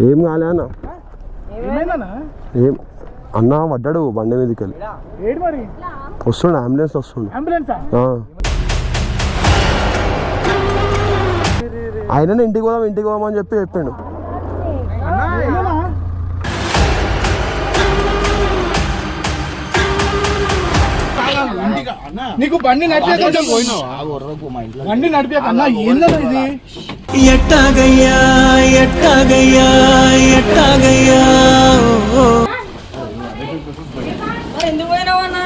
ఏం కాలే అన్న? ఏం? అన్న పడ్డాడు బండి మీదకి వెళ్ళి. వస్తుండు అంబులెన్స్ వస్తుండు. అంబులెన్సా? ఆ. ఆయననే ఇంటికి పోదాం ఇంటికి పోదామని చెప్పి చెప్పిండు. నీకు బండి నడిపే కొంచెం బండి నడిపే అన్నా ఏందన్నా ఇది? ఎట్టాగయ్యా ఎట్టాగయ్యా ఎట్టాగయ్యా. ఎందుకు పోయినావన్నా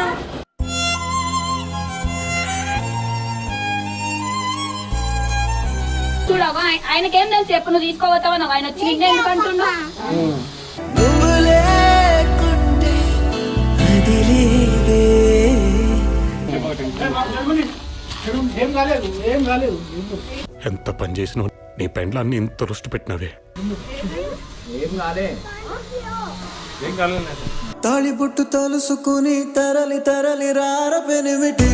చూడవా ఆయనకేం తెలుసు ఎప్పుడు నువ్వు ఆయన వచ్చి నిన్నే ఏం కాలేదు ఏం కాలేదు. ఎంత పని చేసినావు నీ పెండ్లాన్ని ఇంత రుష్టి పెట్టినవే. తాళిబొట్టు తలుసుకుని తరలి తరలి రార పెనిమిటి.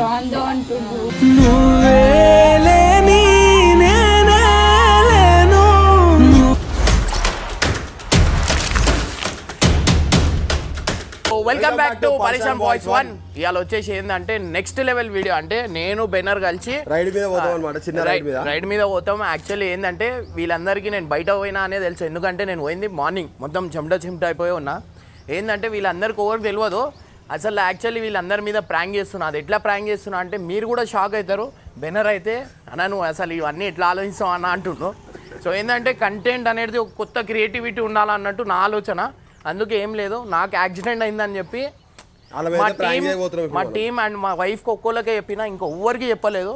రాందో అంటుండు నువ్వే వెల్కమ్ బ్యాక్ టు పరిశ్రమ బాయ్స్ వన్ ఇవాళ వచ్చేసి ఏంటంటే నెక్స్ట్ లెవెల్ వీడియో అంటే నేను బెనర్ కలిసి రైడ్ మీద పోతాం అనమాట చిన్న రైడ్ మీద. రైడ్ మీద పోతాం. యాక్చువల్లీ ఏంటంటే వీళ్ళందరికీ నేను బయట పోయినా అనేది తెలుసు. ఎందుకంటే నేను పోయింది మార్నింగ్ మొత్తం చెమట చెమట అయిపోయి ఉన్నా. ఏంటంటే వీళ్ళందరికీ ఎవరికి తెలియదు అసలు యాక్చువల్లీ వీళ్ళందరి మీద ప్రాంక్ చేస్తున్నా. అది ఎట్లా ప్రాంక్ చేస్తున్నా అంటే మీరు కూడా షాక్ అవుతారు. బెనర్ అయితే అన్న నువ్వు అసలు ఇవన్నీ ఎట్లా ఆలోచిస్తావు అన్న? అంటుండు. సో ఏంటంటే కంటెంట్ అనేది ఒక కొత్త క్రియేటివిటీ ఉండాలన్నట్టు నా ఆలోచన. అందుకే ఏం లేదు నాకు యాక్సిడెంట్ అయిందని చెప్పి మా టీం మా. టీం అండ్ మా వైఫ్కి ఒక్కోళ్ళకే చెప్పినా ఇంకొవ్వరికి చెప్పలేదు.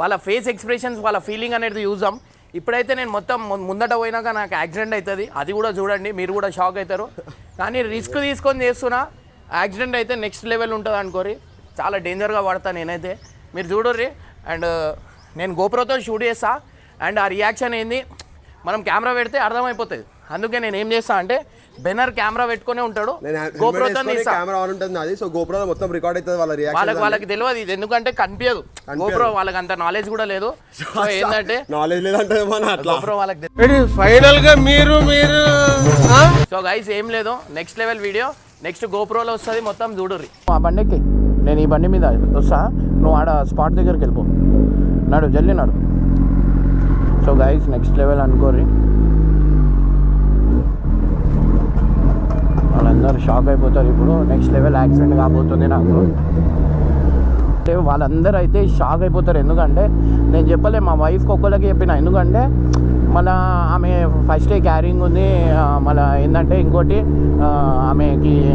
వాళ్ళ ఫేస్ ఎక్స్ప్రెషన్స్ వాళ్ళ ఫీలింగ్ అనేది చూద్దాం. ఇప్పుడైతే నేను మొత్తం ముందట పోయినాక నాకు యాక్సిడెంట్ అవుతుంది. అది కూడా చూడండి మీరు కూడా షాక్ అవుతారు. కానీ రిస్క్ తీసుకొని చేస్తున్నా యాక్సిడెంట్ అయితే నెక్స్ట్ లెవెల్ ఉంటుంది అనుకోరి చాలా డేంజర్గా పడతా నేనైతే. మీరు చూడర్రి. అండ్ నేను గోప్రోతో షూట్ చేస్తా. అండ్ ఆ రియాక్షన్ ఏంది మనం కెమెరా పెడితే అర్థమైపోతుంది. అందుకే నేను ఏం చేస్తా అంటే బెనర్ కెమెరా పెట్టుకునే ఉంటాడు. కెమెరా ఆన్ ఉంటుంది అది సో గోప్రో మొత్తం రికార్డ్ అవుతుంది వాళ్ళ వాళ్ళకి రియాక్షన్ వాళ్ళకి తెలియదు ఇది. ఎందుకంటే కనిపించదు. గోప్రో వాళ్ళకి అంత నాలెడ్జ్ కూడా లేదు. సో ఏంటంటే నాలెడ్జ్ లేదంటే గోప్రో వాళ్ళకి ఫైనల్గా మీరు మీరు సో గైస్ ఏం లేదు. నెక్స్ట్ లెవెల్ వీడియో నెక్స్ట్ గోప్రోలో వస్తుంది మొత్తం చూడుర్రి. ఆ బండికి నేను ఈ బండి మీద వస్తా. నువ్వు ఆడ స్పాట్ దగ్గరికి వెళ్ళిపో. నాడు జల్లి నాడు. సో గైస్ నెక్స్ట్ లెవెల్ అనుకోరి అందరూ షాక్ అయిపోతారు ఇప్పుడు. నెక్స్ట్ లెవెల్ యాక్సిడెంట్ కాబోతుంది నాకు. అంటే వాళ్ళందరూ అయితే షాక్ అయిపోతారు. ఎందుకంటే నేను చెప్పలే మా వైఫ్కి ఒక్కళ్ళకి చెప్పిన. ఎందుకంటే మళ్ళా ఆమె ఫస్ట్ క్యారింగ్ ఉంది. మళ్ళీ మళ్ళా ఏంటంటే ఇంకోటి ఆమెకి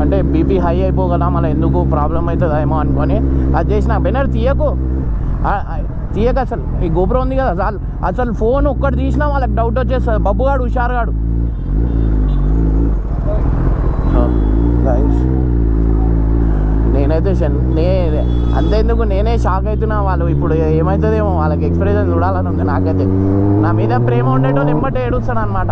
అంటే బీపీ హై అయిపోగల మళ్ళీ ఎందుకు ప్రాబ్లం అవుతుందేమో అనుకొని అది చేసిన. బెనర్ తీయకు. ఆ, తీయక అసలు. ఈ గోపురం ఉంది కదా చాలు అసలు ఫోన్ ఒక్కటి తీసినా వాళ్ళకి డౌట్ వచ్చేస్తుంది. బబ్బుగాడు హుషారుగాడు. గైస్ నేనైతే షన్- నే అంతేందుకు నేనే షాక్ అవుతున్నా వాళ్ళు. ఇప్పుడు ఏమవుతుందేమో వాళ్ళకి ఎక్స్ప్రెషన్ చూడాలని ఉంది నాకైతే. నా మీద ప్రేమ ఉండేటోళ్ళు ఎమ్మటే ఏడుస్తాను అనమాట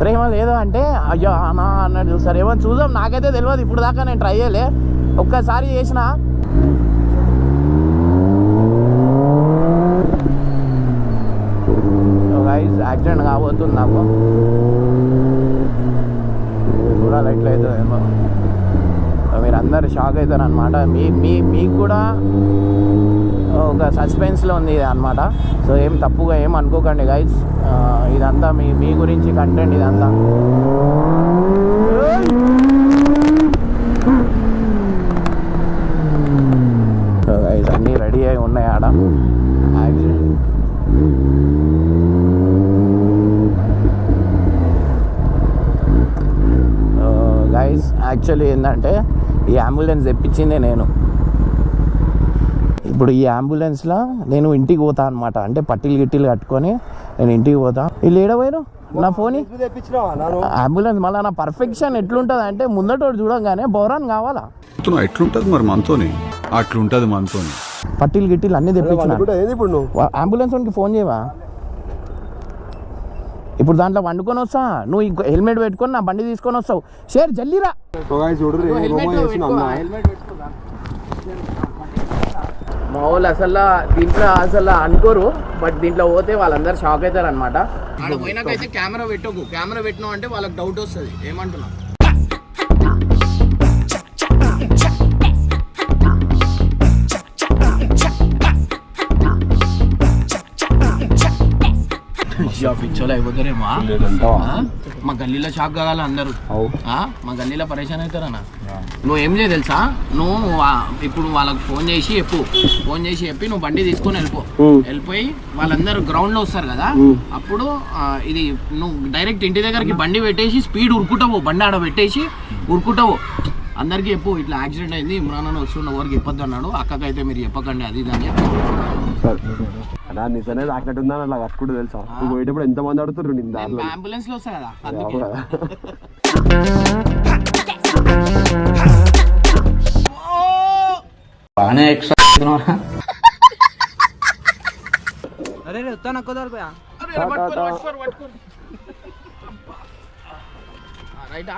ప్రేమ లేదు అంటే అయ్యో అనా అన్నట్టు చూస్తారు. ఏమో చూద్దాం. నాకైతే తెలియదు. ఇప్పుడు దాకా నేను ట్రై చేయలే. ఒక్కసారి చేసిన. గైస్ యాక్సిడెంట్ కాబోతుంది నాకు. చూడాలి అవుతుందేమో మీరు అందరు షాక్ అవుతారు అనమాట మీ మీ మీకు కూడా ఒక సస్పెన్స్లో ఉంది ఇది అనమాట సో ఏం తప్పుగా ఏం అనుకోకండి గైస్ ఇదంతా మీ మీ గురించి కంటెంట్ ఇదంతా. గైస్ అన్నీ రెడీ అయి ఉన్నాయి ఆడ యాక్సిడెంట్ గైస్ యాక్చువల్లీ ఏంటంటే ఈ అంబులెన్స్ తెప్పించిందే నేను. ఇప్పుడు ఈ అంబులెన్స్లో నేను ఇంటికి పోతా అనమాట అంటే పట్టీలు గిట్టీలు కట్టుకొని నేను ఇంటికి పోతా. వీళ్ళు ఏడపోయారు నా ఫోన్? అంబులెన్స్ మళ్ళీ నా పర్ఫెక్షన్ ఎట్లుంటుంది అంటే ముందటోడు చూడంగానే బౌరాన్ కావాలా? ఎట్లుంటది మరి మనతోని? అట్లుంటది మనతోని. పట్టీలు గిట్టీలు అన్నీ తెప్పించిన. కూడా ఏంది ఇప్పుడు నువ్వు? అంబులెన్స్ వానికి ఫోన్ చేయవా? ఇప్పుడు దాంట్లో వండుకొని వస్తా. నువ్వు ఇంకో హెల్మెట్ పెట్టుకొని నా బండి తీసుకొని వస్తావు. షేర్ జల్లీరా. చూడు హెల్మెట్ చేస్తున్నా అన్న. మా వాళ్ళు అసలు దీంట్లో అసలు అనుకోరు బట్ దీంట్లో పోతే వాళ్ళందరూ షాక్ అవుతారు అనమాట పోయినాకైతే కెమెరా పెట్టకు. కెమెరా పెట్టినావు అంటే వాళ్ళకి డౌట్ వస్తుంది. ఏమంటున్నా పిచ్చోలు అయిపోతారేమో ఆ? మా గల్లీలో షాక్ కావాలి అందరూ. ఆ? మా గల్లీలో పరేషాన్ అవుతారన్నా నువ్వు ఏం చేయ తెలుసా? నువ్వు ఇప్పుడు వాళ్ళకి ఫోన్ చేసి చెప్పు. ఫోన్ చేసి చెప్పి నువ్వు బండి తీసుకొని వెళ్ళిపో. వెళ్ళిపోయి వాళ్ళందరూ గ్రౌండ్లో వస్తారు కదా? అప్పుడు ఇది నువ్వు డైరెక్ట్ ఇంటి దగ్గరికి బండి పెట్టేసి స్పీడ్ ఉరుకుతావు బండి ఆడ పెట్టేసి ఉరుకుతావు అందరికీ చెప్పు ఇట్లా యాక్సిడెంట్ అయింది ఇమ్రాన్ అని వస్తున్న ఎవరికి చెప్పొద్దు అన్నాడు. అక్కకైతే మీరు చెప్పకండి అది ఇది అని చెప్పు. అన్నా నిజమే రాకినట్టు ఉందని అట్లా కట్టుకుంటూ తెలుసా? నువ్వు పోయేటప్పుడు ఎంత మంది ఆడుతుర్రు నేను దాంట్లో? అంబులెన్స్లో వస్తా కదా అందుకే. రైటా?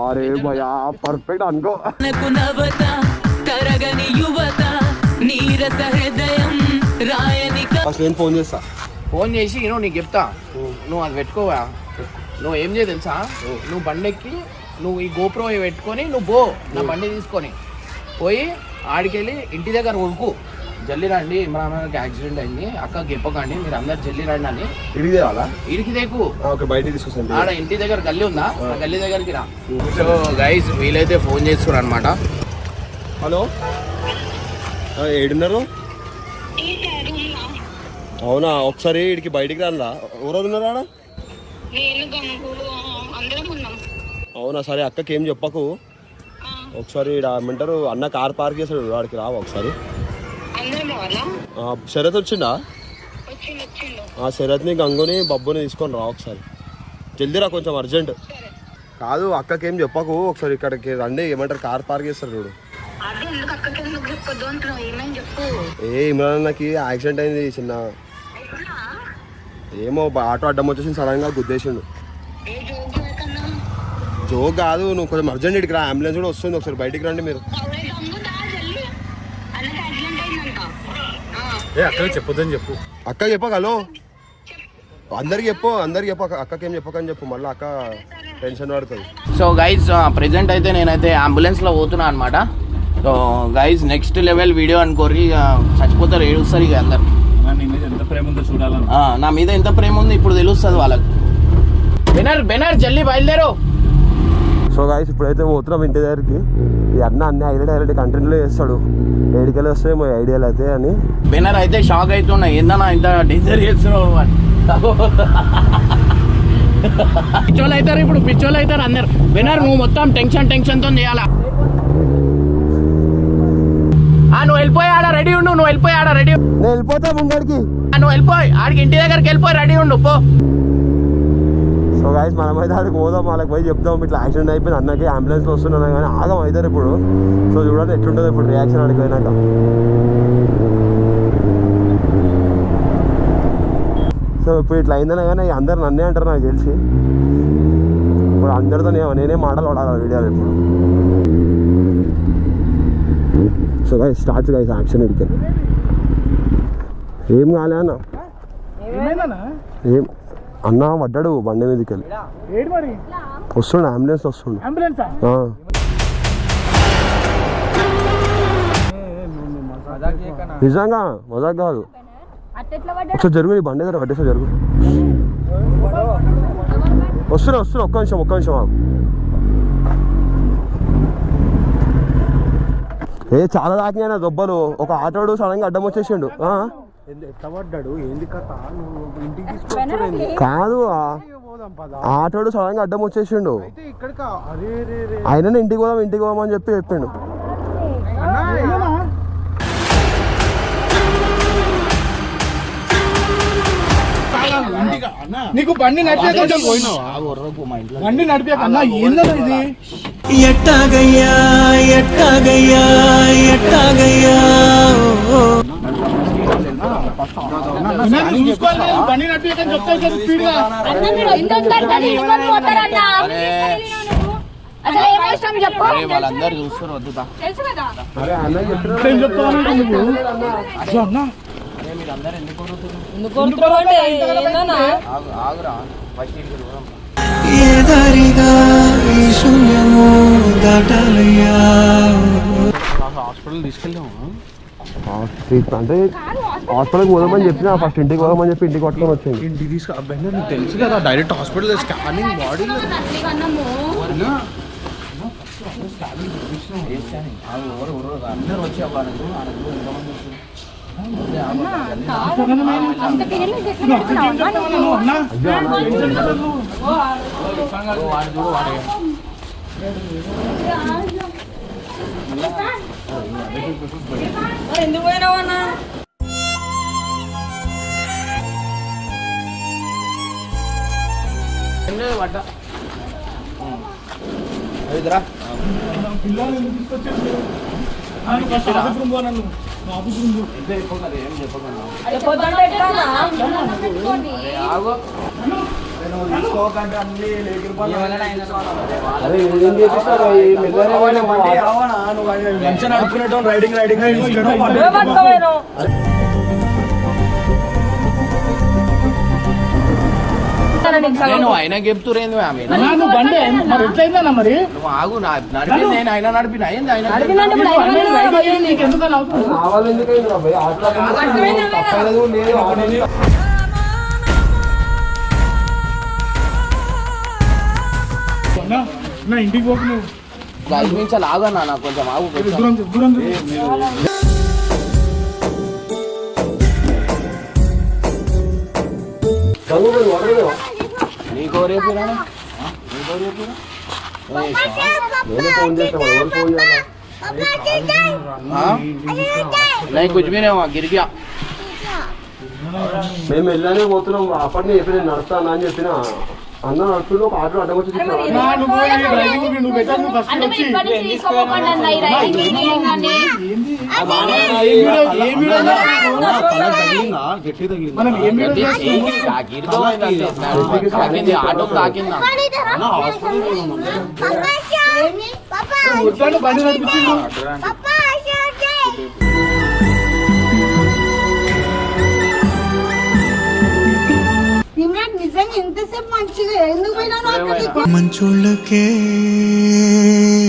అరే భయా పర్ఫెక్ట్ అనుకో. మనకు నవత తరగని యువత నీరస హృదయం రాయని ఫస్ట్ నేను ఫోన్ చేస్తా. ఫోన్ చేసి నువ్వు నీకు చెప్తా. నువ్వు అది పెట్టుకోవా? నువ్వు ఏం చేయ తెలుసా? నువ్వు బండి ఎక్కి నువ్వు ఈ గోప్రో పెట్టుకొని నువ్వు పో. నా బండి తీసుకొని. పోయి ఆడికెళ్ళి ఇంటి దగ్గర ఉడుకు జల్లి రండి ఇమ్రాన్ గారికి యాక్సిడెంట్ అయింది. అక్క చెప్పకండి మీరు అందరు జల్లి రండి అని. ఇడికి తేవాలా? వీడికి దేకు ఓకే బయటికి తీసుకొస్తాను ఆడ ఇంటి దగ్గర గల్లీ ఉందా? ఆ. గల్లీ దగ్గరికి రా. సో గైస్ వీలైతే ఫోన్ చేస్తున్నారు అనమాట హలో? ఏడున్నారు? అవునా? ఒకసారి ఇడికి బయటికి రానులా ఎవరెవరు ఉన్నారు అవునా? సరే అక్కకి ఏం చెప్పకు ఒకసారి ఏమంటారు? అన్న కార్ పార్క్ చేస్తాడు వాడికి రావా ఒకసారి? శరత్ ఆ శరత్ని గంగుని బబ్బుని తీసుకొని రా ఒకసారి. జల్దీ రా కొంచెం అర్జెంట్. కాదు అక్కకి ఏం చెప్పకు. ఒకసారి ఇక్కడికి రండి ఏమంటారు? కార్ పార్క్ చేస్తారు చూడు. ఏ ఇమ్రాన్ అన్నకి యాక్సిడెంట్ అయింది చిన్న. ఏమో బ- ఆటో అడ్డం వచ్చేసి సడన్గా గుద్దేసిండు. జోక్ కాదు నువ్వు కొంచెం అర్జెంట్ ఇక్కడికి రా అంబులెన్స్ కూడా వస్తుంది ఒకసారి బయటికి రండి మీరు. ఏ అక్కడ చెప్పొద్దని చెప్పు. అక్క చెప్పక హలో. అందరికి చెప్పు అందరికి చెప్పు అక్క- అక్కకి ఏం చెప్పకని చెప్పు మళ్ళీ అక్క టెన్షన్ పడుతుంది. సో గైజ్ ప్రెసెంట్ అయితే నేనైతే అంబులెన్స్లో పోతున్నా అనమాట so guys next level video అనుకోరి చచ్చిపోతారు ఏడుస్తారు ఇక అందరు నీ మీద ఎంత ప్రేమ ఉందో చూడాలని ఆ, నా మీద ఎంత ప్రేమ ఉంది ఇప్పుడు తెలుస్తుంది వాళ్ళకి. బెనర్ బెనర్ జల్దీ బయలుదేరు. సో గాయస్ ఇప్పుడైతే పోతున్నాం ఇంటి దగ్గరికి. ఈ అన్న అన్ని ఐడియా డైరెక్ట్ కంటెంట్లో చేస్తాడు. ఏడికెళ్ళి వస్తే మా ఐడియాలు అయితే అని. బెనర్ అయితే షాక్ అవుతున్నా ఏందన్నా ఇంత డేంజర్ చేస్తున్నావు అని పిచ్చోళ్ళు అవుతారు ఇప్పుడు పిచ్చోళ్ళు అవుతారు అందరు. బెనర్ నువ్వు మొత్తం టెన్షన్ టెన్షన్తో చేయాలా? నువ్వు వెళ్ళిపోయి ఆడ రెడీ ఉండు నువ్వు వెళ్ళిపోయి ఆడ రెడీ నేను వెళ్ళిపోతా ముంగడికి. నువ్వు వెళ్ళిపోయి. ఆడికి ఇంటి దగ్గరికి వెళ్ళిపోయి రెడీ ఉండు పో. సో గాయస్ మనమైతే ఆడికి పోదాం వాళ్ళకి పోయి చెప్దాం. ఇట్లా యాక్సిడెంట్ అయిపోయింది అన్నకి అంబులెన్స్లో వస్తున్నాను కానీ ఆగం అవుతారు ఇప్పుడు. సో చూడండి ఎట్లుంటుంది ఇప్పుడు రియాక్షన్ ఆడికి పోయినాక. సో ఇప్పుడు ఇట్లా అయిందనే కానీ అందరు నన్నే అంటారు నాకు తెలిసి. ఇప్పుడు అందరితో నేను నేనే మాటలు పడాలి వీడియోలు ఇప్పుడు. సో గాయ స్టార్ట్ గాయస్ యాక్షన్ ఇడికి ఏం కాలే అన్న. ఏం? అన్న పడ్డాడు బండి మీదకి వెళ్ళి వస్తుండు అంబులెన్స్ వస్తుండు. నిజంగా మజాక్ కాదు. ఒకసారి జరుగు బండి దగ్గర పట్టేసా జరుగు. వస్తున్నా వస్తున్నా ఒక్క నిమిషం ఒక్క నిమిషం ఆగు. ఏ చాలా దాకినాయి నా దొబ్బలు. ఒక ఆటోడు సడన్గా అడ్డం వచ్చేసిండు. కాదు ఆటోడు సడన్గా అడ్డం వచ్చేసిండు. ఆయన ఇంటికి పోదాం ఇంటికి పోదాం అని చెప్పి చెప్పిండు. నీకు బండి బండి ఏందన్నా ఇది? ఎట్టాగయ్యా ఎట్టాగయ్యా ఎట్టాగయ్యా వాళ్ళందరూ చూస్తారు వద్దుతా అన్న ఈ శూన్యము దాటాలయ్యా? హాస్పిటల్ తీసుకెళ్ళాము అంటే హాస్పిటల్కి పోదామని చెప్పిన ఫస్ట్ ఇంటికి పోదామని చెప్పి ఇంటికి పట్టుకొని వచ్చింది ఇంటికి తీసుకు అబ్బాయి నీకు తెలుసు కదా డైరెక్ట్ హాస్పిటల్ స్కానింగ్ బాడీ అందరూ వచ్చి అవ్వాలి నువ్వు అన్న వాడు చూడు వాడు ఎందుకు పోయినావు అన్న? పడ్డా ఇదిరా పిల్లలు ఎందుకు తీసుకొచ్చేసి first office room riding riding నేను ఆయన చెప్తురేంది ఆమె నువ్వు బండి. మరి ఎట్లయిందన్నా మరి? నువ్వు ఆగు నా నడిపి నేను ఆయన నడిపిన? అయింది ఆయన నీకు నా ఇంటికి పోకు నువ్వు ఐదు నిమిషాలు ఆగన్నా నాకు కొంచెం ఆగు కొంచెం. దూరం తిరుగు, దూరం తిరుగు. చదువు వదలదు నీకో రేపు రానా? నీకో రేపు రా? ఏ నేనే ఫోన్ చేస్తాను ఎవరు ఫోన్ చేయాలా हाँ? नहीं कुछ भी नहीं हुआ गिर गया మేము వెళ్ళానే పోతున్నాం అప్పటినే చెప్పి నేను నడుస్తాను అని చెప్పిన అన్న నడుస్తుంటే ఒక ఆటో అడ్డం వచ్చి. నువ్వు ఈ నిజంగా ఇంతసేపు మంచిగా ఎందుకు పోయినా మంచోళ్ళకే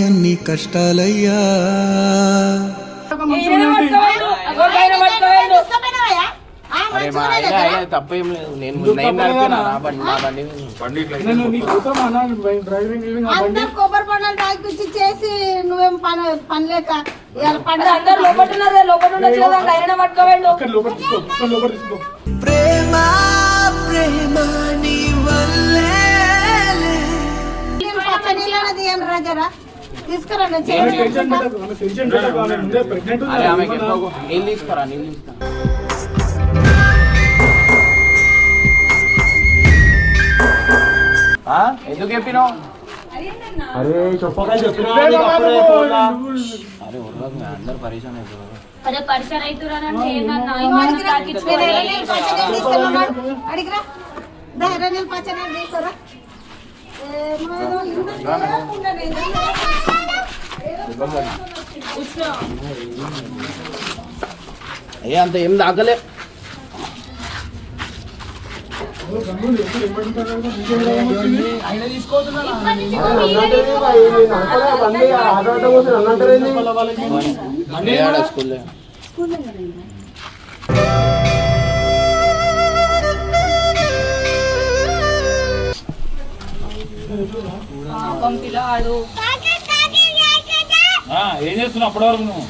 అన్ని కష్టాలయ్యా. తప్పేం లేదు. నేను కొబ్బరి చేసి నువ్వేం పని పని లేక ప్రేమ. నీళ్ళు తీసుకురా నీళ్ళు తీసుకురా ఆ? ఎందుకు చెప్పినావు అరే చెప్పగా చెప్పినా. అరే మీ అందరు పరిశాన్ అవుతారు అదే పరిచయం అవుతురానంటే ఏమన్నా అడిగిరా? పచ్చని తీసుకురా ఏ అంత ఏం తాకలే ఆయన తీసుకోవద్దు అరే నన్నంటేనే భయ్, నేను నడపలే బండి, ఆ ఆటో అడ్డం వస్తే నన్నంటారేంది? స్కూల్లో పంపిలాడు ఏం చేస్తున్నావు అప్పటి వరకు నువ్వు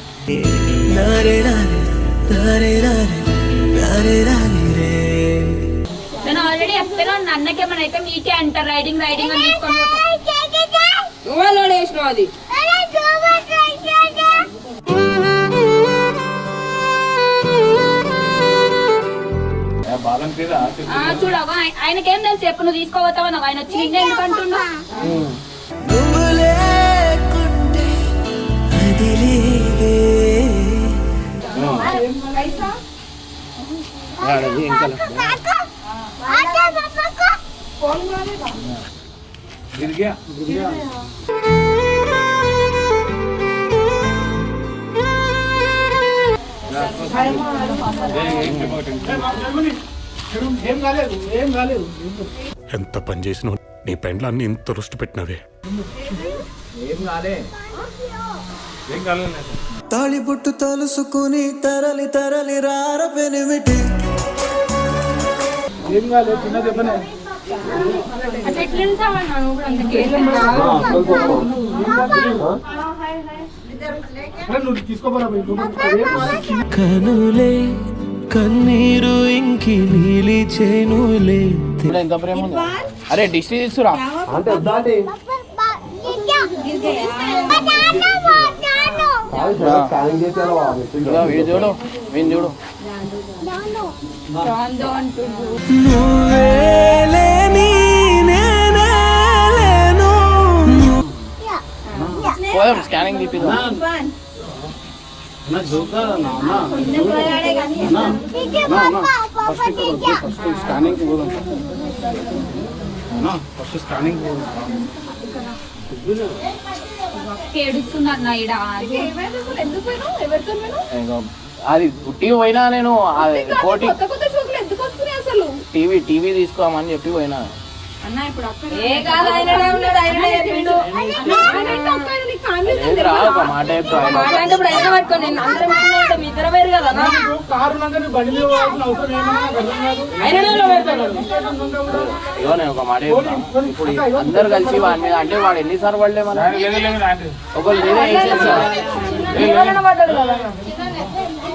అన్నకేమైనా అయితే మీకే అంటారు రైడింగ్ రైడింగ్ అని తీసుకొని నువ్వు అది? బాలం తీరా? ఆ, చూడవా ఆయనకేం తెలుసు? ఎప్పుడు నువ్వు తీసుకోపోతావా? నువ్వు ఆయన వచ్చి నిన్నే ఎందుకు అంటున్నా गिर गया गिर गया ఎంత పని చేసినావు? నీ పెండ్లాన్ని ఇంత రుష్టి పెట్టినవే. తాళిబొట్టు తలుసుకుని తరలి తరలి రారపెనిమిటి. ఏం కాలేదు కనులే కన్నీరు ఇంకి నీలి చేనులే. ఇప్పుడు ఎంత ప్రేమ ఉంది? అరే డిష్ తీసుకురా. అంటే వీడు చూడు చూడు. రాందో స్కానింగ్ తీపిద్దాం. స్కానింగ్ పోదాం. ఫస్ట్ స్కానింగ్ అది టీవీ పోయినా నేను కోటి టీవీ టీవీ తీసుకోమని చెప్పి పోయినా ఒక మాట ఇప్పుడు అందరు కలిసి వాడి మీద అంటే వాడు ఎన్నిసార్లు పడలే మన ఒకళ్ళు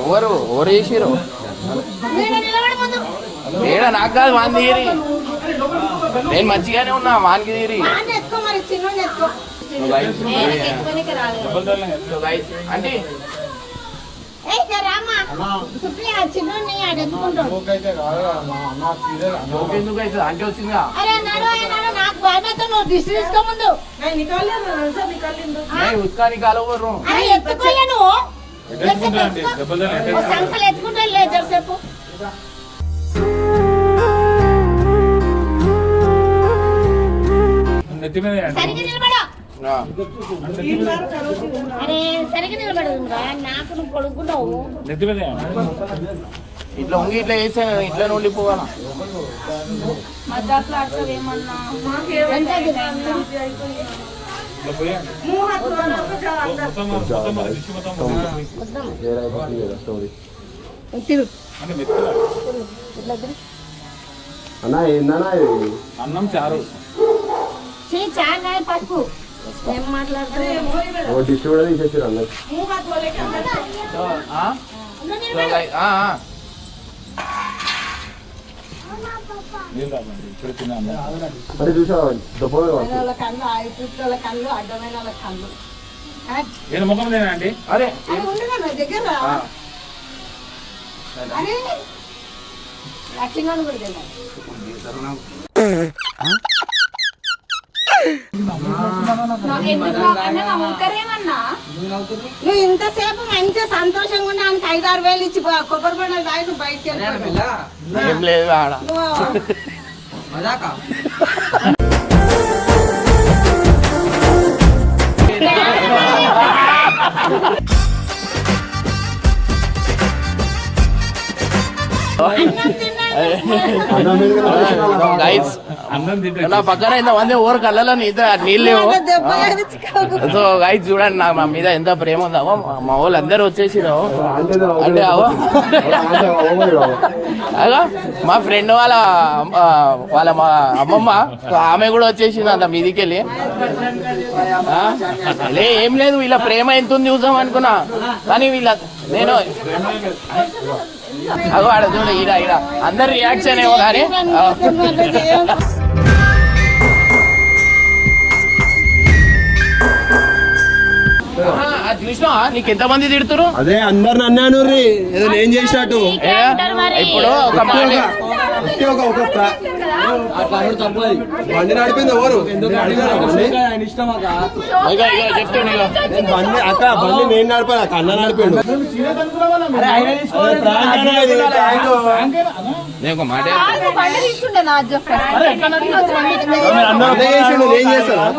ఎవరు? ఎవరు చేసిరు ఏడా నాకు కాదు వాన్ తీయరి నేను మంచిగానే ఉన్నా వానికి తీరి. అంటే అంటే ఉస్కా నికాలో సంకలు ఎత్తుకుంటా లేదు జరసేపు నెత్తి మీద సరిగ్గా నిలబడు. అరే సరిగ్గా నిలబడు. నాకు నువ్వు కొడుకున్నావు. నెత్తి మీద ఇట్లా ఉంగి ఇట్లా వేసాను ఇట్లా నుండి పోవాలా? మధ్యాహ్నం అన్నా ఏందన్నా ఇది? అన్నం చారు. పసుపు ఏం మాట్లాడుతున్నావు? ఒక డిష్ కూడా తీసేసారు అన్న ఆ? సో guys, ఆ, ఆ. నీళ్ళు తాగండి ఇప్పుడు తిన్నాను అంటే చూసా దుబ్బగా వాళ్ళ కళ్ళు ఆయుపుట్ల వాళ్ళ కళ్ళు అడ్డమైన వాళ్ళ కళ్ళు. నేను ముఖం అరే ఉండగా దగ్గర. అరే లక్ష్మణ్ కూడా తెలియదు నాకు ఎందుకు అన్న నమ్ముతారేమన్నా నువ్వు ఇంతసేపు మంచిగా సంతోషంగా ఉన్నా ఆయనకి ఐదు ఆరు వేలు ఇచ్చి కొబ్బరి బండలు తాగి నువ్వు బయటకు. ఏం లేదు ఆడ. అన్నం గైస్ నా పక్కన ఇంత మంది ఊరు కళ్ళలో నీతో నీళ్ళు. సో గైస్ చూడండి నాకు మా మీద ఎంత ప్రేమ ఉందో. మా వాళ్ళు అందరూ వచ్చేసిరు అంటే అవో అగా మా ఫ్రెండ్ వాళ్ళ వాళ్ళ మా అమ్మమ్మ ఆమె కూడా వచ్చేసింది అంత మీదికి వెళ్ళి? లే ఏం లేదు వీళ్ళ ప్రేమ ఎంత ఉంది చూసాం అనుకున్నా. కానీ వీళ్ళ నేను అగో ఆడ చూడు ఈడ ఈడ. అందరు రియాక్షన్ ఏమో కానీ చూసినావా? నీకు ఎంత మంది తిడుతురు? అదే అందరు అన్నాను ఏదో నేను చేసినట్టు? ఇప్పుడు ఒక ఒకే బండి నడిపింది ఎవరు? ఇక బండి అక్క బండి నేను నడిపాను అక్క అన్న నడిపాడు. నేను ఒక మాట బండి తీసుకుంటే నా చెప్ప అన్న చేసిండు నేను చేస్తాను?